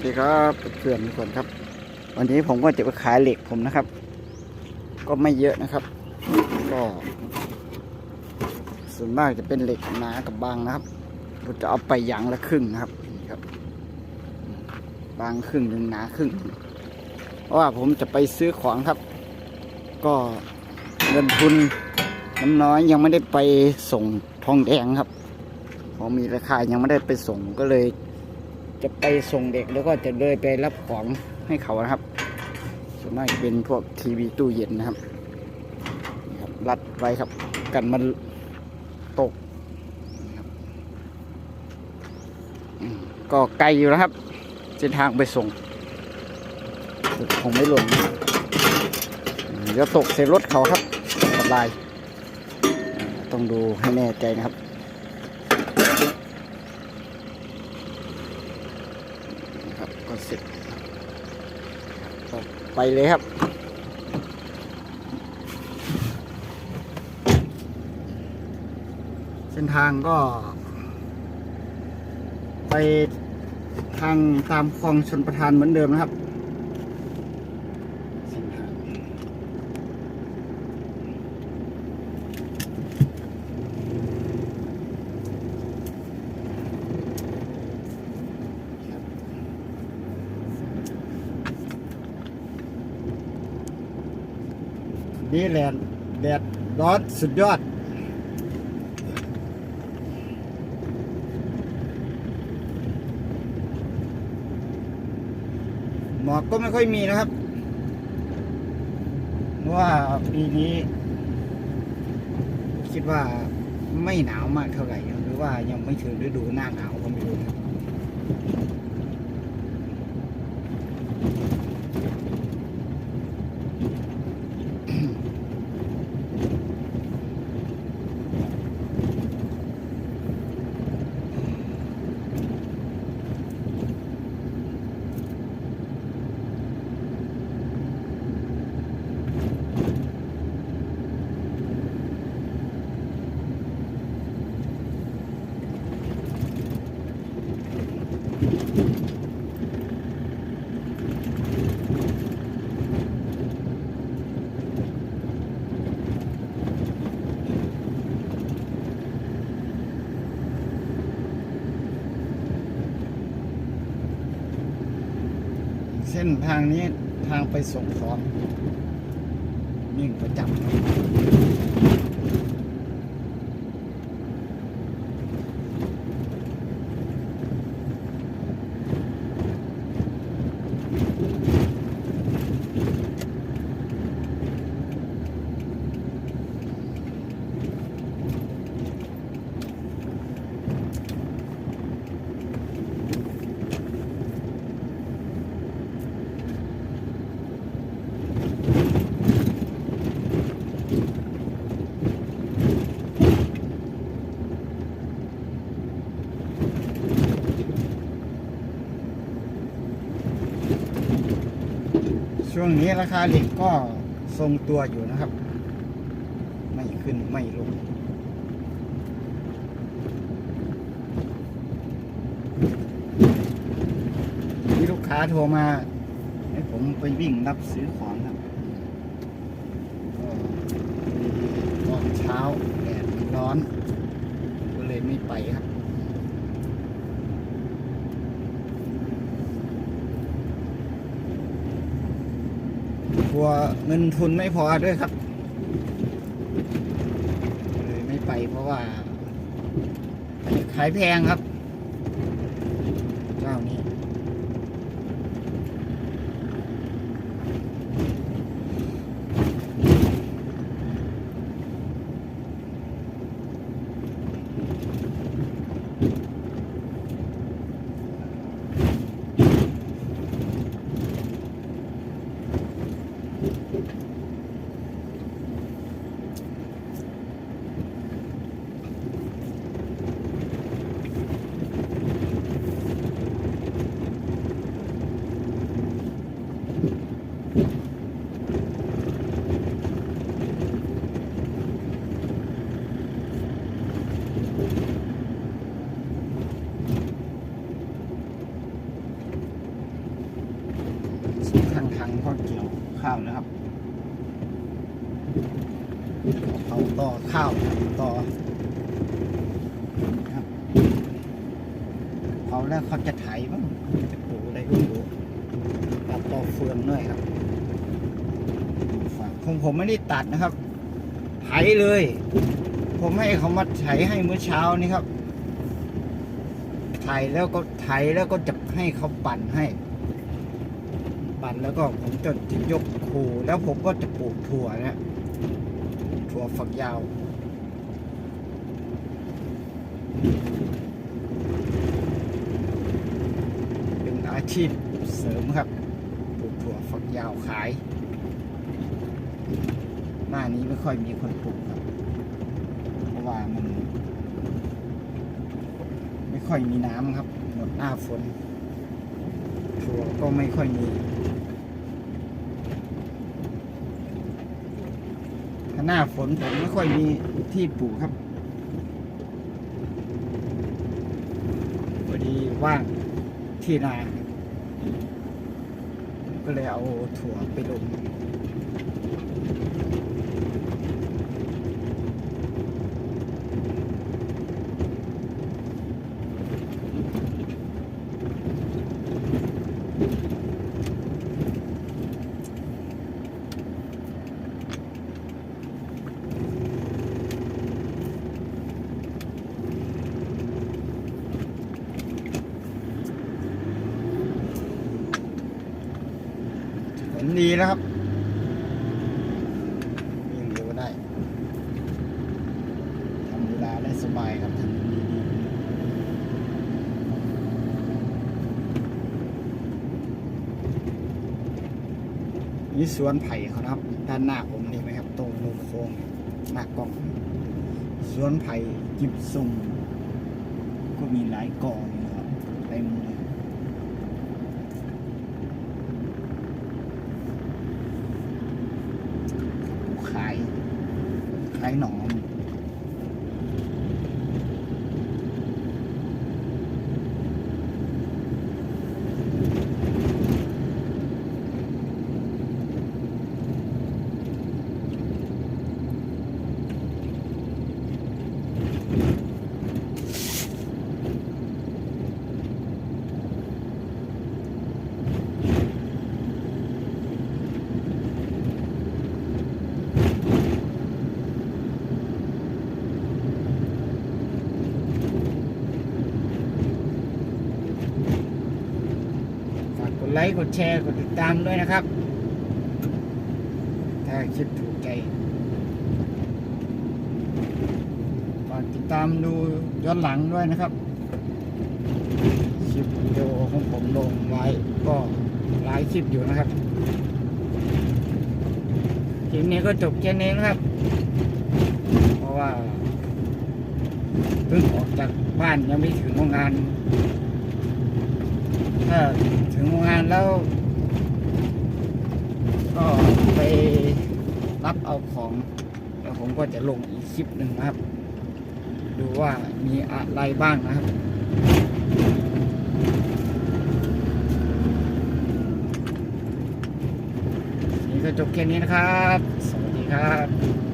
วัสดีครับเพื่อนทุกคนครับ วันนี้ผมก็จะไปขายเหล็กผมนะครับ ก็ไม่เยอะนะครับ ก็ส่วนมากจะเป็นเหล็กหนากับบางนะครับผมจะเอาไปยางละครึ่งนะครับนี่ครับ บางครึ่งหนึ่งหนาครึ่งเพราะว่าผมจะไปซื้อของครับ ก็เงินทุนน้ำน้อยยังไม่ได้ไปส่งทองแดงครับเพอมีราคายังไม่ได้ไปส่งก็เลย จะไปส่งเด็กแล้วก็จะเลยไปรับของให้เขานะครับส่วนมากเป็นพวกทีวีตู้เย็นนะครับครับรัดไว้ครับ กันมันตกก็ไกลอยู่นะครับเส้นทางไปส่งคงไม่หล่นเดี๋ยวตกใส่รถเขาครับอันตราย ต้องดูให้แน่ใจนะครับก็เสร็จก็ ไปเลยครับ เส้นทางก็ ไปทางตามคลองชนประทานเหมือนเดิมนะครับเส้นทางครับ นี่แหละแดดร้อนสุดยอด หมอกก็ไม่ค่อยมีนะครับเพราะว่าปีนี้ คิดว่าไม่หนาวมากเท่าไหร่หรือว่ายังไม่ถึงฤดูหน้าหนาวก็ไม่รู้ เส้นทางนี้ทางไปส่งของนิ่งประจำ ช่วงนี้ราคาเหล็กก็ทรงตัวอยู่นะครับ ไม่ขึ้นไม่ลงมีลูกค้าโทรมา ให้ผมไปวิ่งรับซื้อของครับก็ตอนเช้าแดดร้อน ก็เลยไม่ไปครับ ลัวเงินทุนไม่พอด้วยครับเลยไม่ไปเพราะว่า ขายแพงครับ เจ้านี้ คางทางก็เกี่ยวข้าวนะครับเขาต่อข้าวต่อครับเขาแล้วเขาจะไถบ้างจะปลูกอะไรก็ถูตัดต่อเฟืองด้วยครับคงของผมไม่ได้ตัดนะครับ ไถเลย ผมให้เขามาไถให้เมื่อเช้านี้ครับ ไถแล้วก็ไถแล้วก็จะให้เขาปั่นให้ ปั่นแล้วก็ผมจะยกคูแล้วผมก็จะปลูกถั่วนะถั่วฝักยาว เป็นอาชีพเสริมครับปลูกถั่วฝักยาวขายหน้านี้ไม่ค่อยมีคนปลูกครับ เพราะว่ามัน ไม่ค่อยมีน้ำครับ หมดหน้าฝนถั่วก็ไม่ค่อยมี ถ้าหน้าฝนผมไม่ค่อยมีที่ปลูกครับพอดีว่างที่นา ก็เลยเอาถั่วไปลง ดีแล้วครับวิ่งเร็วได้ทำเวลาได้สบายครับทำดีๆนี่สวนไผ่เขาครับ ด้านหน้าผมนี่ไหมครับ ตรงมุมโค้งหน้ากล้อง สวนไผ่จิบซุ่มก็มีหลายกองนะครับเต็มเลย ขายขายหนอมฝากกดไล ค์กดแชร์ กดติดตามด้วยนะครับ ถ้าคลิปถูกใจฝากติดตามดูย้อนหลังด้วยนะครับคลิปวิดีโอของผมลงไว้ก็หลายคลิปอยู่นะครับคลิปนี้ก็จบแค่นี้นะครับ เพราะว่าเพิ่งออกจากบ้านยังไม่ถึงโรงงานถ้า ถึงโรงงานแล้ว ก็ไปรับเอาของแล้วผมก็จะลงอีกคลิปหนึ่งนะครับ ดูว่ามีอะไรบ้างนะครับนี่ก็จบแค่นี้นะครับ สวัสดีครับ